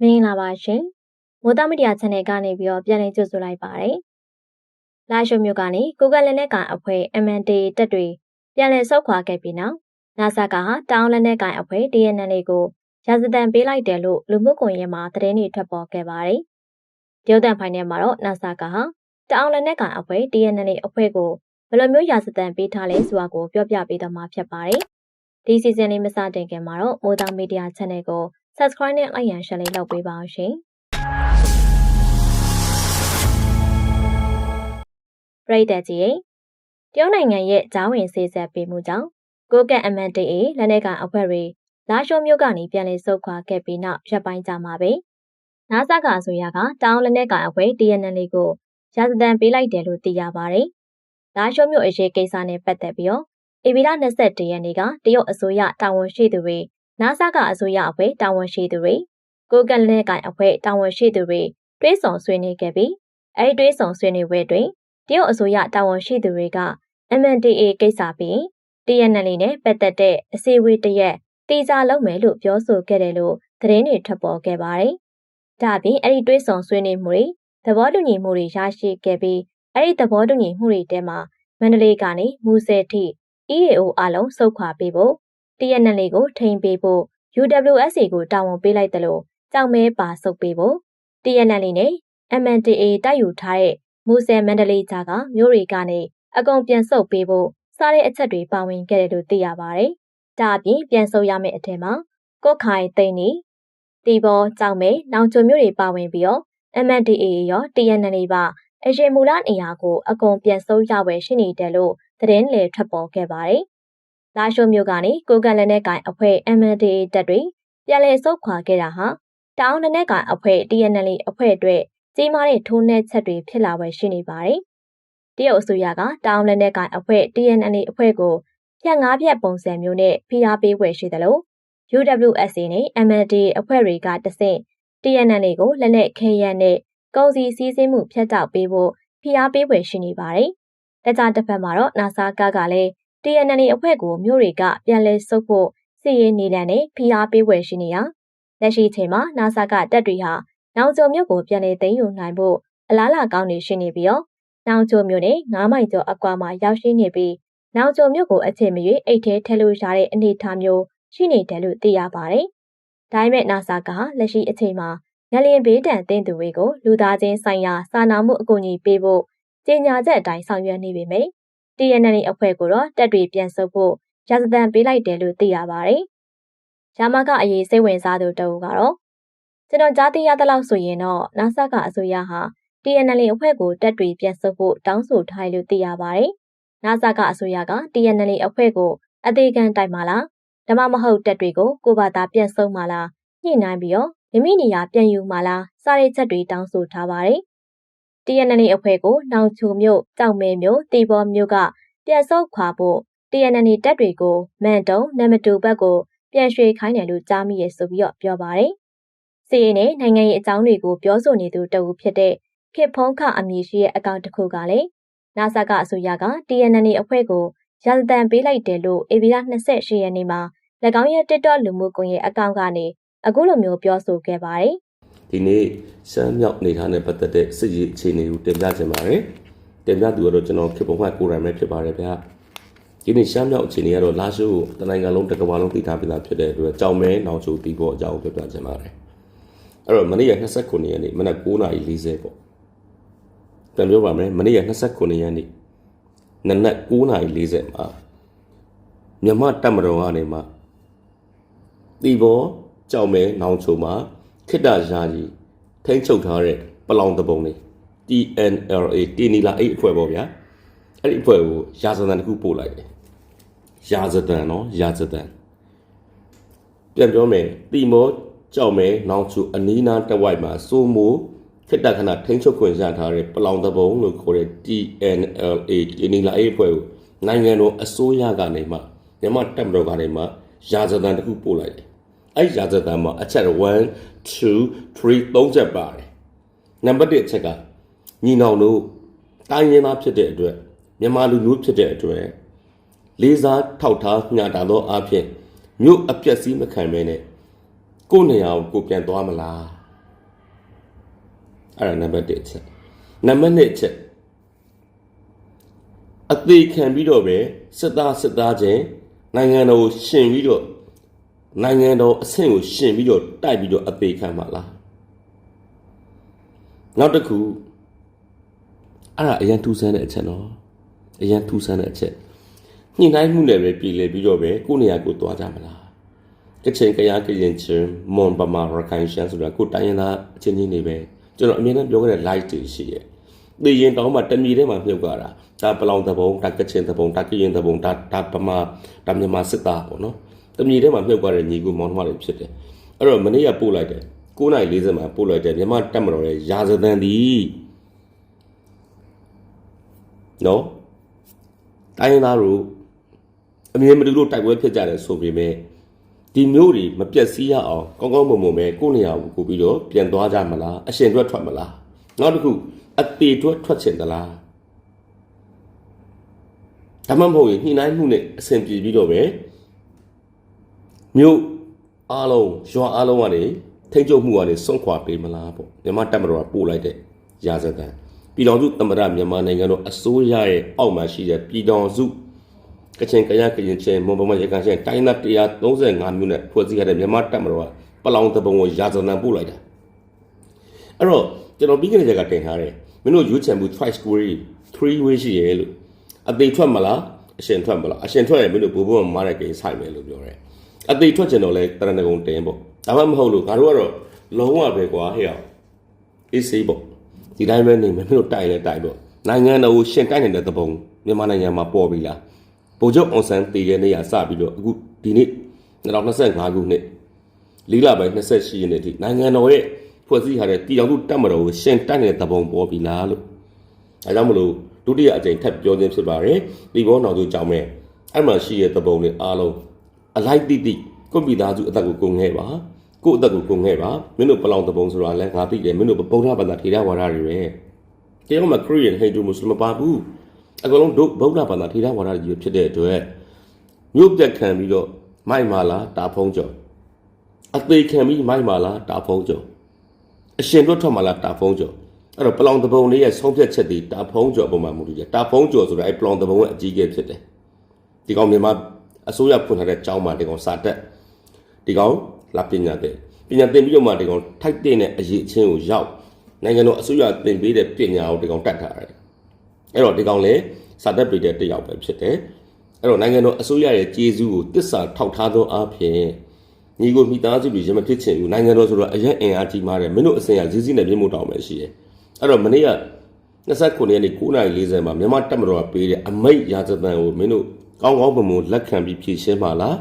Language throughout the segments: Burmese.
မင်္ဂလာပါရှင်မိုးသားမီဒီယာ channel ကနေပြီးတော့ပြန်လည်ကြိုဆိုလိုက်ပါတယ်လာရှိုမြို့ကနေကိုကလက်နဲ့ကန်အဖွဲ့ MND တက်တွေပြန်လည်ဆုတ်ခွာခဲ့ပြီးနောက် NASA ကဟာတောင်းလက်နဲ့ကန်အဖွဲ့ DNN ကိုရာဇသံပေးလိုက်တယ်လို့လူမှုကွန်ရက်မှာသတင်းတွေထွက်ပေါ်ခဲ့ပါတယ်ရုပ်သံဖိုင်ထဲမှာတော့ NASA ကဟာတောင်းလက်နဲ့ကန်အဖွဲ့ DNN အဖွဲ့ကိုဘယ်လိုမျိုးရာဇသံပေးထားလဲဆိုတာကိုပြောပြပေးတော့မှာဖြစ်ပါတယ်ဒီစီဇန်လေးမစတင်ခင်မှာတော့မိုးသားမီဒီယာ channel ကို subscribe နဲ့ like ရန် share လေးလုပ်ပေးပါအောင်ရှင်ပရိသတ်ကြီးရေတရုတ်နိုင်ငံရဲ့ဂျောင်းဝင်စေဆက်ပေးမှုကြောင့်ကိုကက် MNDA လက်နက်ကန်အဖွဲ့တွေလာရှိုးမြို့ကနေပြန်လည်ဆုတ်ခွာခဲ့ပြီးနောက်ရပ်ပိုင်းကြာမှာပဲနာဆာကအဆိုရကတောင်းလက်နက်ကန်အဖွဲ့ DNL ကိုရာဇသံပေးလိုက်တယ်လို့သိရပါတယ်လာရှိုးမြို့အရေးကိစ္စနဲ့ပတ်သက်ပြီးတော့ဧပြီလ22ရက်နေ့ကတရုတ်အစိုးရတာဝန်ရှိသူတွေ နာဆာကအစိုးရအဖွဲ့တာဝန်ရှိသူတွေကိုကက်လက်နက်ကန်အဖွဲ့တာဝန်ရှိသူတွေတွဲဆောင်ဆွေးနွေးခဲ့ပြီးအဲဒီတွဲဆောင်ဆွေးနွေးပွဲတွင်တရုတ်အစိုးရတာဝန်ရှိသူတွေက MNDA ကိစ္စပြီး TNL နဲ့ပတ်သက်တဲ့အစည်းအဝေးတရက်တီစာလုပ်မယ်လို့ပြောဆိုခဲ့တယ်လို့သတင်းတွေထွက်ပေါ်ခဲ့ပါတယ်။ဒါ့အပြင်အဲ့ဒီတွဲဆောင်ဆွေးနွေးမှုတွေသဘောတူညီမှုတွေရရှိခဲ့ပြီးအဲ့ဒီသဘောတူညီမှုတွေထဲမှာမန္တလေးကနေမူဆယ်ထိ EAO အလုံးစုခွာပေးဖို့ TNL ကိုထိန်ပေးဖို့ UWSA ကိုတာဝန်ပေးလိုက်တယ်လို့ကြောင်မဲပါဆုပ်ပေးဖို့ TNL နဲ့ MNDA တိုက်ယူထားတဲ့မူဆယ်မန္တလေးကြားကမြို့တွေကနေအကုန်ပြန်ဆုပ်ပေးဖို့စားတဲ့အချက်တွေပါဝင်ခဲ့တယ်လို့သိရပါတယ်။ဒါအပြင်ပြန်ဆုပ်ရမယ့်အထက်မှာကော့ခိုင်သိန်းနီတီဘောကြောင်မဲနောင်ချုံမြို့တွေပါဝင်ပြီးတော့ MNDA ရော TNL ပါအရင်မူလနေရာကိုအကုန်ပြန်ဆုပ်ရဝယ်ရှိနေတယ်လို့သတင်းလေထွက်ပေါ်ခဲ့ပါတယ်။ လာရှိုးမြို့ကနေကိုကန့်လက်နက်ကင်အဖွဲ့ MNDA တပ်တွေပြန်လည်ဆုတ်ခွာခဲ့တာဟာတောင်းလက်နက်ကင်အဖွဲ့ TNL အဖွဲ့အတွက်ကြီးမားတဲ့ထိုးနှက်ချက်တွေဖြစ်လာဝယ်ရှိနေပါတယ်။တရုတ်အစိုးရကတောင်းလက်နက်ကိုင်အဖွဲ့ TNL အဖွဲ့ကိုဖြတ်ငါးဖြတ်ပုံစံမျိုးနဲ့ဖိအားပေးဝယ်ရှိတယ်လို့ UWSA နဲ့ MND အဖွဲ့တွေကတဆင့် TNL ကိုလက်နက်ခဲယမ်းနဲ့ကုန်စည်စည်းစိမ်မှုဖျက်တောက်ပေးဖို့ဖိအားပေးဝယ်ရှိနေပါတယ်။တခြားတစ်ဖက်မှာတော့ NASA ကကလည်း TNL အဖွဲ့ကိုမြို့တွေကပြန်လည်ဆုတ်ဖို့စီရင်နေလန်နဲ့ဖိအားပေးဝယ်ရှိနေရလက်ရှိချိန်မှာ NASA ကတပ်တွေဟာနောင်ကျုံမြို့ကိုပြန်လည်သိမ်းယူနိုင်ဖို့အလားအလာကောင်းနေရှိနေပြီးတော့နောင်ကျုံမြို့နဲ့9မိုင်ကျော်အကွာမှာရောက်ရှိနေပြီးနောင်ကျုံမြို့ကိုအချိန်မရွေးအိတ်ထဲထည့်လို့ရတဲ့အနေအထားမျိုးရှိနေတယ်လို့သိရပါတယ်။ဒါပေမဲ့ NASA ကလက်ရှိအချိန်မှာငလျင်ဘေးဒဏ်သင့်သူတွေကိုလူသားချင်းဆိုင်ရာစာနာမှုအကူအညီပေးဖို့ကြေညာချက်အတိုင်းဆောင်ရွက်နေပေမယ့် TNL အဖွဲ့ကိုတော့တက်တွေပြန်ဆုပ်ဖို့ရာဇသံပေးလိုက်တယ်လို့သိရပါတယ်။ရမကအရေးစိတ်ဝင်စားသူတအူကတော့ကျွန်တော်ကြားသိရသလောက်ဆိုရင်တော့ NASA ကအစိုးရဟာ TNL အဖွဲ့ကိုတက်တွေပြန်ဆုပ်ဖို့တောင်းဆိုထားလို့သိရပါတယ်။ NASA ကအစိုးရက TNL အဖွဲ့ကိုအသေးခံတိုက်မှာလားဒါမှမဟုတ်တက်တွေကိုကိုဘာသာပြန်ဆုပ်မှာလားညှိနှိုင်းပြီးတော့မိမိနေရာပြန်ယူမှာလားစတဲ့ချက်တွေတောင်းဆိုထားပါတယ်။ TNL အဖွဲ့ကိုနောင်ချုံမြို့ကြောက်မဲမြို့တီဘောမြို့ကပြန်ဆုပ်ခွာဖို့ TNL တက်တွေကိုမန်တုံနမတူဘက်ကိုပြန်ရွှေ့ခိုင်းတယ်လို့ကြားမိရဆိုပြီးတော့ပြောပါတယ်။စီရင်နဲ့နိုင်ငံရေးအကြောင်းတွေကိုပြောဆိုနေသူတအူဖြစ်တဲ့ခေဖုံးခအမည်ရှိတဲ့အကောင့်တစ်ခုကလည်းနာဆာကအစိုးရက TNL အဖွဲ့ကိုရာဇသံပေးလိုက်တယ်လို့ဧပြီလ28ရက်နေ့မှာ၎င်းရဲ့ TikTok လူမှုကွန်ရက်အကောင့်ကနေအခုလိုမျိုးပြောဆိုခဲ့ပါတယ်။ ဒီနေ့ရှမ်းမြောက်နေထားတဲ့ပတ်သက်တဲ့စစ်ရေးအခြေအနေကိုတင်ပြချင်ပါတယ်။တင်ပြသူကတော့ကျွန်တော်ခေပုံမှကိုယ်တိုင်ပဲဖြစ်ပါတယ်ဗျာ။ဒီနေ့ရှမ်းမြောက်အခြေအနေကတော့လာရှိုးကိုတနိုင်ငံလုံးတစ်ကမ္ဘာလုံးသိထားပြီးသားဖြစ်တဲ့အတွက်ကြောင်မဲနောင်ချိုတီဖို့အကြောင်းပြောပြချင်ပါတယ်။အဲ့တော့မနေ့က29ရက်နေ့မနက်9:40ပေါ့။ပြန်ပြောပါမယ်မနေ့က29ရက်နေ့နနက်9:40မှာမြမတက်မတော်ကနေမှတီဘောကြောင်မဲနောင်ချိုမှာ ခိတ္တရာကြီးထိမ့်ချုပ်ထားတဲ့ပလောင်တပုံလေး TNLA တီနီလာအိတ်အဖွဲ့ပေါ့ဗျာအဲ့ဒီအဖွဲ့ကိုရာဇသံတစ်ခုပို့လိုက်တယ်ရာဇသံနော်ရာဇသံပြန်ပြောမယ်တီမောကြောက်မဲနောင်ချူအနီးနားတဝိုက်မှာစိုးမိုးခိတ္တခဏထိမ့်ချုပ်ခွင့်ရထားတဲ့ပလောင်တပုံလို့ခေါ်တဲ့ TNLA တီနီလာအိတ်အဖွဲ့ကိုနိုင်ငံတော်အစိုးရကနေမှမြန်မာတပ်မတော်ကနေမှရာဇသံတစ်ခုပို့လိုက်တယ် အဲ့ရာဇသံမှာအချက်1 2 3 3ချက်ပါတယ်နံပါတ်1အချက်ကညီနောင်တို့တိုင်းရင်းသားဖြစ်တဲ့အတွက်မြန်မာလူမျိုးဖြစ်တဲ့အတွက်လေးစားထောက်ထားညတာသောအဖြစ်မြို့အပြက်စီးမခံမဲနဲ့ကိုယ့်နေရာကိုကိုပြန်သွားမလားအဲ့ဒါနံပါတ်1အချက်နံပါတ်2အချက်အသေးခံပြီးတော့ပဲစစ်သားစစ်သားချင်းနိုင်ငံတော်ကိုရှင်ပြီးတော့ နိုင်ငံတော်အဆင့်ကိုရှင်ပြီးတော့တိုက်ပြီးတော့အသေးခံပါလားနောက်တစ်ခုအဲ့ဒါအရန်ထူးဆန်းတဲ့အချက်နော်အရန်ထူးဆန်းတဲ့အချက်ညှိနှိုင်းမှုနဲ့ပဲပြည်လဲပြီးတော့ပဲကိုယ့်နေရာကိုသွားကြမလားကချင်ကရားကရင်ချင်းမွန်ပမာရခိုင်ရှမ်းဆိုတာကိုတိုင်းရင်းသားအချင်းချင်းတွေပဲကျွန်တော်အမြဲတမ်းပြောခဲ့တဲ့ live တွေရှိရဲ့သိရင်တောင်းမှတမီထဲမှာမြုပ်ကြတာဒါပလောင်တဘုံဒါကချင်တဘုံဒါကရင်တဘုံဒါဒါပမာဒါမြန်မာစစ်သားပေါ့နော် တမီထဲမှာမြုပ်ကြတဲ့ညီကူမောင်နှမတွေဖြစ်တယ်အဲ့တော့မနေ့ကပို့လိုက်တယ်9:40မှာပို့လိုက်တယ်မြန်မာတက်မတော်ရဲ့ရာဇသန်ဒီနော်တိုင်းရင်းသားတို့အမြင်မတူလို့တိုက်ပွဲဖြစ်ကြတယ်ဆိုပေမဲ့ဒီမျိုးတွေမပြတ်စည်းရအောင်ကောင်းကောင်းမွန်မွန်ပဲကိုယ့်နေရာကိုကိုပြီးတော့ပြန်သွားကြမလားအရှင်အတွက်ထွက်မလားနောက်တစ်ခုအသေးအတွက်ထွက်ချင်သလားဒါမှမဟုတ်ရင်ညှိနှိုင်းမှုနဲ့အဆင်ပြေပြီးတော့ပဲ မြို့အားလုံးရွာအားလုံးကနေထိတ်ကြုံမှုကနေစွန့်ခွာပေးမလားပေါ့မြန်မာတက်မတော်ကပို့လိုက်တဲ့ရာဇသံပြည်တော်စုသမ္မတမြန်မာနိုင်ငံတော်အစိုးရရဲ့အောက်မှာရှိတဲ့ပြည်တော်စုကချင်ကရကရင်ချင်းမွန်ပမရကန်ချင်းတိုင်းသား135မြို့နဲ့ဖွဲ့စည်းရတဲ့မြန်မာတက်မတော်ကပလောင်တပုံကိုရာဇသံပို့လိုက်တာအဲ့တော့ကျွန်တော်ပြီးခဲ့တဲ့ရက်ကတင်ထားတယ်မင်းတို့ရွေးချယ်မှု twice query 3 way ရှိရဲ့လို့အသေးထွက်မလားအရှင်ထွက်မလားအရှင်ထွက်ရင်မင်းတို့ဘိုးဘိုးမမတဲ့ကိစ္စဆိုင်မယ်လို့ပြောတယ် အသေးထွက်ချင်တော့လဲတရဏဂုံတင်ပေါ့ဒါမှမဟုတ်လို့ငါတို့ကတော့လုံးဝပဲကွာဟဲ့အောင်အေးစေးပေါ့ဒီတိုင်းပဲနေမယ်မင်းတို့တိုက်လဲတိုက်ပေါ့နိုင်ငံတော်ကိုရှင်တိုက်နေတဲ့သဘုံမြန်မာနိုင်ငံမှာပေါ်ပြီလားဗိုလ်ချုပ်အောင်ဆန်းတည်တဲ့နေရာစပြီးတော့အခုဒီနေ့2025ခုနှစ်လီလာပိုင်း28ရက်နေ့ထိနိုင်ငံတော်ရဲ့ဖွဲ့စည်းထားတဲ့ပြည်တော်စုတပ်မတော်ကိုရှင်တိုက်နေတဲ့သဘုံပေါ်ပြီလားလို့အဲကြောင့်မလို့ဒုတိယအကြိမ်ထပ်ပြောခြင်းဖြစ်ပါတယ်ဒီဘောတော်သူကြောင့်မဲ့အဲ့မှာရှိတဲ့သဘုံတွေအားလုံး အလိုက်တိတိကိုမိသားစုအသက်ကိုကုန်ခဲ့ပါကို့အသက်ကိုကုန်ခဲ့ပါမင်းတို့ပလောင်သဘုံဆိုတာလဲငါသိတယ်မင်းတို့ဗုဒ္ဓဘာသာထေရဝါဒတွေပဲတရားမှာခရစ်ယာန်ဟိန္ဒူမွတ်စလင်မပါဘူးအကုန်လုံးဒုဗုဒ္ဓဘာသာထေရဝါဒတွေဖြစ်တဲ့အတွက်မြို့ပြက်ခံပြီးတော့မိုက်မာလာတာဖုံးကျော်အသေးခံပြီးမိုက်မာလာတာဖုံးကျော်အရှင်တို့ထွက်မာလာတာဖုံးကျော်အဲ့တော့ပလောင်တပုံလေးရဲ့ဆုံးဖြတ်ချက်တွေတာဖုံးကျော်ပုံမှန်မူတည်တယ်တာဖုံးကျော်ဆိုတာအဲ့ပလောင်တပုံရဲ့အကြီးအကဲဖြစ်တယ်ဒီကောင်မြန်မာ အစိုးရဖွင့်ထားတဲ့ကျောင်းမှာဒီကောင်စာတက်ဒီကောင်လာပညာတဲ့ပညာသင်ပြီးတော့မှဒီကောင်ထိုက်တဲ့အရေးအချင်းကိုရောက်နိုင်ငံတော်အစိုးရသင်ပေးတဲ့ပညာကိုဒီကောင်တတ်ထားတယ်အဲ့တော့ဒီကောင်လည်းစာတက်ပေးတဲ့တယောက်ပဲဖြစ်တယ်အဲ့တော့နိုင်ငံတော်အစိုးရရဲ့ကျေးဇူးကိုတစ္ဆာထောက်ထားသောအဖြစ်ညီကိုမိသားစုတွေရမဖြစ်ချင်ဘူးနိုင်ငံတော်ဆိုတော့အရင်အင်အားကြီးမားတယ်မင်းတို့အစင်ရဈေးစည်းနဲ့ပြင်းမှုတောင်းမယ်ရှိတယ်အဲ့တော့မနေ့က29ရက်နေ့9:40မှာမြန်မာတက်မတော်ကပေးတဲ့အမိတ်ရာဇသံကိုမင်းတို့ ကောင်းကောင်းမွန်မွန်လက်ခံပြီးဖြည့်ရှင်းပါလား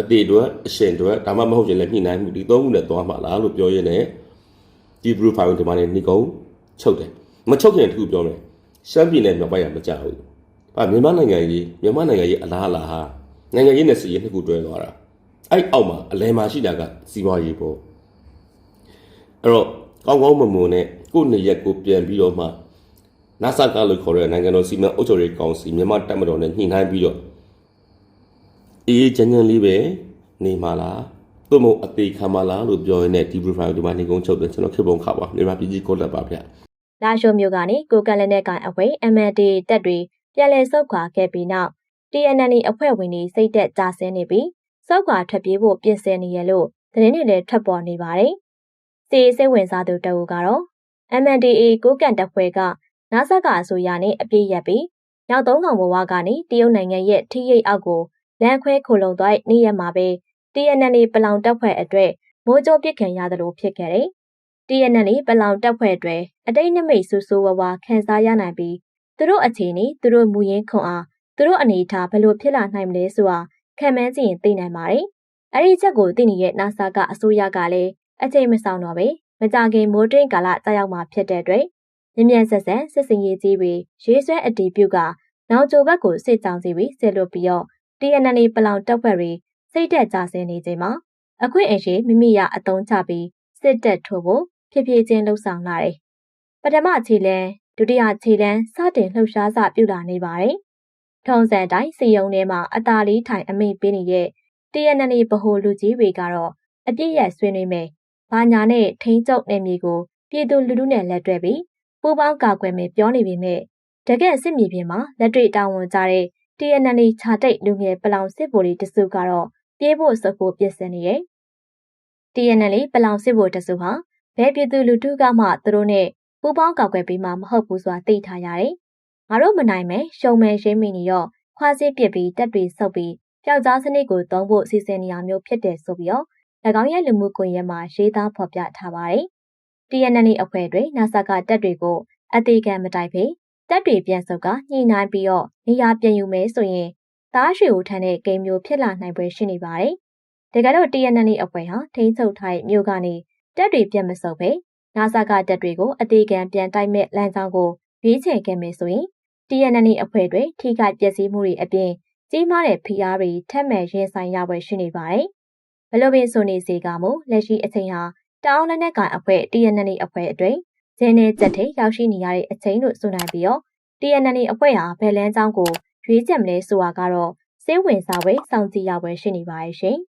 အတေအတွက်အရှင်အတွက်ဒါမှမဟုတ်ရင်လည်းညှိနှိုင်းမှုဒီသုံးခုနဲ့သွားမှာလားလို့ပြောရင်းနဲ့ဒီ group file ဒီမှာနေနေကုန်ချုပ်တယ်မချုပ်ခင်တခုပြောမယ်ရှမ်းပြည်နယ်မြောက်ပိုင်းကမကြဘူး။ဟာမြန်မာနိုင်ငံကြီးမြန်မာနိုင်ငံကြီးအလားအလာဟာနိုင်ငံရေးနဲ့စီရေးနှစ်ခုတွဲသွားတာအဲ့အောက်မှာအလဲမှာရှိတာကစီးပွားရေးပေါ့အဲ့တော့ကောင်းကောင်းမွန်မွန်နဲ့ကိုယ့်နေရက်ကိုပြန်ပြီးတော့မှ နာဆာကလို့ခေါ်တဲ့နိုင်ငံတော်စီမံအုပ်ချုပ်ရေးကောင်စီမြန်မာတပ်မတော်နဲ့ညှိနှိုင်းပြီးတော့အေးချမ်းချမ်းလေးပဲနေမှာလားသို့မဟုတ်အသေးခံမလားလို့ပြောရင်းနဲ့ဒီ profile ဒီမှာနေကုန်းချုပ်တယ်ကျွန်တော်ခေပုံခါပါမြန်မာပြည်ကြီးကိုလက်ပါဗျလာရှိုးမြို့ကနေကိုကန့်လက်နဲ့ကန်အဝေး MND တက်တွေပြန်လည်ဆုတ်ခွာခဲ့ပြီးနောက် TNN အဖွဲ့ဝင်တွေစိတ်သက်ကြဆင်းနေပြီးစောက်ခွာထွက်ပြေးဖို့ပြင်ဆင်နေရလို့သတင်းတွေလည်းထွက်ပေါ်နေပါတယ်။စီစိတ်ဝင်စားသူတအူကတော့ MNDA ကိုကန့်တပ်ဖွဲ့က နာဆကအဆိုရနဲ့အပြည့်ရက်ပြီးနောက်သုံးကောင်ဘဝကနေတရုတ်နိုင်ငံရဲ့ထိရိတ်အောက်ကိုလမ်းခွဲခိုလုံသွားနေရမှာပဲ TNN ပလောင်တပ်ဖွဲ့အတွက်မိုးကြိုးပစ်ခံရတယ်လို့ဖြစ်ခဲ့တယ်။ TNN ပလောင်တပ်ဖွဲ့အတွက်အတိတ်နမိတ်ဆူဆူဝါဝါခံစားရနိုင်ပြီးသူတို့အခြေအနေသူတို့မူရင်းခွန်အားသူတို့အနေအထားဘယ်လိုဖြစ်လာနိုင်မလဲဆိုတာခံမှန်းကြည့်ရင်သိနိုင်ပါတယ်။အဲဒီချက်ကိုသိနေတဲ့ NASA ကအစိုးရကလည်းအချိန်မဆောင်တော့ပဲမကြခင်မိုးတွင်းကာလကြာရောက်မှာဖြစ်တဲ့အတွက် မြ мян ဆက်ဆက်စစ်စင်ရေးကြီးတွေရေးဆွဲအတီးပြုတ်ကနောက်ကျိုဘက်ကိုစစ်ကြောင်းစီပြီးဆစ်လွတ်ပြီးတော့ TNN ပလောင်တပ်ဖွဲ့တွေစိတ်တက်ကြဆင်းနေချိန်မှာအခွင့်အရေးမိမိရအတုံးချပြီးစစ်တပ်ထိုးဖို့ဖြစ်ဖြစ်ချင်းလှုပ်ဆောင်လာတယ်။ပထမခြေလန်းဒုတိယခြေလန်းစတင်လှုပ်ရှားစပြုလာနေပါတယ်။ထုံစံတိုင်းစီယုံထဲမှာအသာလေးထိုင်အမိတ်ပေးနေတဲ့ TNN ဗဟိုလူကြီးတွေကတော့အပြည့်ရဆွေးနွေးမယ်။ဘာညာနဲ့ထိန်းချုပ်နေမြေကို ပြည်သူလူထုနဲ့လက်တွဲပြီး ပူးပေါင်းကာကွယ်မယ်ပြောနေပေမဲ့တကယ့်စစ်မြေပြင်မှာလက်တွေ့တာဝန်ကျတဲ့ TNL ခြာတိတ်လူငယ်ပလောင်စစ်ဗိုလ်တွေတစုကတော့ပြေးဖို့စုပ်ဖို့ပြစ်စင်နေရဲ့ TNL ပလောင်စစ်ဗိုလ်တစုဟာဘယ်ပြည်သူလူထုကမှသူတို့နဲ့ပူးပေါင်းကာကွယ်ပြီးမှမဟုတ်ဘူးဆိုတာသိထားရတယ်။ငါတို့မနိုင်မယ်ရှုံမယ်ရိမ့်မိနေရောခွာစစ်ပစ်ပြီးတက်တွေဆုပ်ပြီးပျောက်ကြားစနစ်ကိုသုံးဖို့စီစဉ်နေရမျိုးဖြစ်တယ်ဆိုပြီးတော့၎င်းရဲ့လူမှုကွန်ရက်မှာရေးသားဖော်ပြထားပါတယ်။ TNL အဖွဲ့တွေနာဆာကတက်တွေကိုအသေးခံမတိုက်ဖေးတက်တွေပြန်ဆုပ်ကညှိနှိုင်းပြီးတော့နေရာပြန်ယူမယ်ဆိုရင်သားရွှေဦးထန်းတဲ့ဂိမ်းမျိုးဖြစ်လာနိုင်ပွဲရှိနေပါတယ်။တကယ်တော့ TNL အဖွဲ့ဟာထိန်းချုပ်ထားတဲ့မြို့ကနေတက်တွေပြန်မဆုပ်ပဲနာဆာကတက်တွေကိုအသေးခံပြန်တိုက်မဲ့လမ်းကြောင်းကိုရွေးချယ်ခဲ့မယ်ဆိုရင် TNL အဖွဲ့တွေထိခိုက်ပျက်စီးမှုတွေအပြင်ကြီးမားတဲ့ဖိအားတွေထက်မဲ့ရင်ဆိုင်ရပွဲရှိနေပါတယ်။ဘလို့ပင်ဆိုနေစေကမူလက်ရှိအချိန်ဟာ တောင်းလက်နက်ကန်အဖွဲ့ TNL အဖွဲ့အတွင်းဇင်းနဲ့ကြက်ထိရောက်ရှိနေရတဲ့အချိန်လို့ဆိုနိုင်ပြီးတော့ TNL အဖွဲ့ဟာဘယ်လန်းကြောင်းကိုရွေးချယ်မလဲဆိုတာကတော့စိတ်ဝင်စားပွဲစောင့်ကြည့်ရပွဲရှိနေပါရဲ့ရှင်။